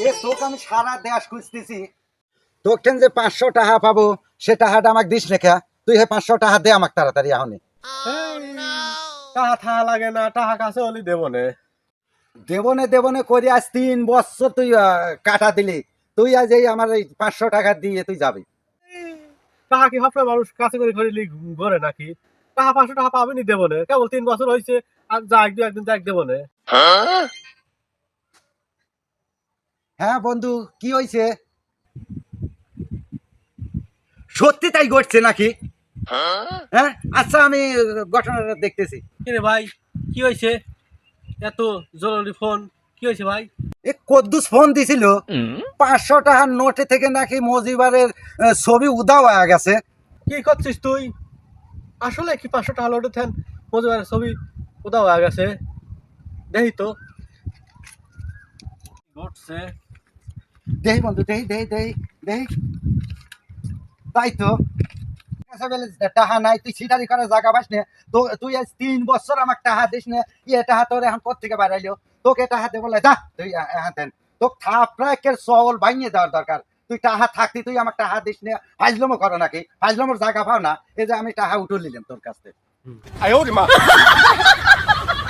এ তোকে আমি সারা দেশ খুঁজতেছি। তোকে যে পাঁচশো টাকা পাবো সে টাকাটা আমাকে দিস লেখা তুই হে পাঁচশো টাকা দে আমাকে তাড়াতাড়ি এখনই টাকা থাকা লাগে না টাকা কাছে হলে দেবো নে। দেবনে দেবনে করে আজ তিন বছর তুই আহ, কাটা দিলি। তুই আজ এই আমার এই পাঁচশো টাকা দিয়ে তুই যাবি। টাকা কি ভাবলে মানুষ কাছে করে করে ঘরে নাকি? টাকা পাঁচশো টাকা পাবেনি দেবো নে। কেবল তিন বছর হয়েছে আর যা একদিন একদিন যাক দেবো নে। হ্যাঁ বন্ধু কি হয়েছে সত্যি তাই ঘটছে নাকি? হ্যাঁ? আচ্ছা আমি ঘটনাটা দেখতেছি। কিরে ভাই কি হয়েছে এত জরুরি ফোন কি হয়েছে ভাই? এ কদ্দুস ফোন দিছিল। পাঁচশো টাকার নোটে থেকে নাকি মজিবারের ছবি উদাও হয়ে গেছে। কি করছিস তুই? আসলে কি পাঁচশো টাকা লোটে থেন মজুয়ারের ছবি কোথাও হয়ে গেছে? দেখি তো। ঘটছে? দেহি বন্ধু দেহি দেহি দেহি দেহি। তাই তো। টাহা নাই তুই সিটারি করে জায়গা পাস না। তো তুই আজ তিন বছর আমার টাহা দিস না ইয়ে টাহা তোর এখন কোথেকে বাড়াইলো? তোকে টাহা দে বলে যা তুই এখন দেন। তোকে থাপড়াকের সল ভাঙিয়ে দেওয়ার দরকার। তুই টাহা থাকতি তুই আমার টাহা দিস না। ফাইজলমো করো নাকি? ফাইজলমোর জায়গা পাও না। এই যে আমি টাহা উঠে নিলাম তোর কাছ থেকে।